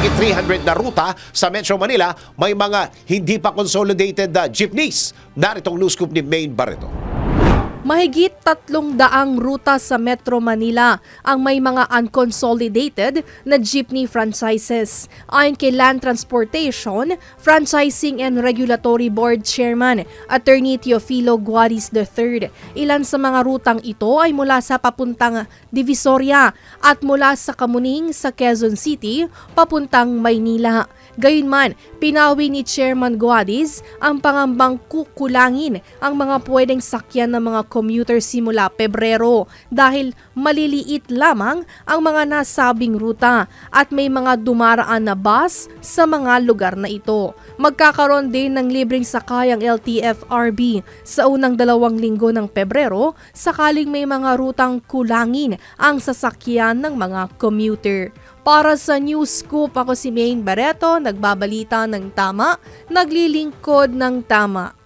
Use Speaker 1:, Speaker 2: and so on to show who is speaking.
Speaker 1: mahigit 300 na ruta sa Metro Manila, may mga hindi pa consolidated uh, jeepneys. Naritong news scoop ni Maine Barreto.
Speaker 2: Mahigit tatlong daang ruta sa Metro Manila ang may mga unconsolidated na jeepney franchises. Ayon kay Land Transportation, Franchising and Regulatory Board Chairman, Attorney Teofilo Guaris III. Ilan sa mga rutang ito ay mula sa papuntang Divisoria at mula sa Kamuning sa Quezon City papuntang Maynila. Gayunman, pinawi ni Chairman Guadis ang pangambang kukulangin ang mga pwedeng sakyan ng mga commuter simula Pebrero dahil maliliit lamang ang mga nasabing ruta at may mga dumaraan na bus sa mga lugar na ito. Magkakaroon din ng libreng sakay ang LTFRB sa unang dalawang linggo ng Pebrero sakaling may mga rutang kulangin ang sasakyan ng mga commuter. Para sa News Scoop, ako si Maine Barreto, nagbabalita ng tama, naglilingkod ng tama.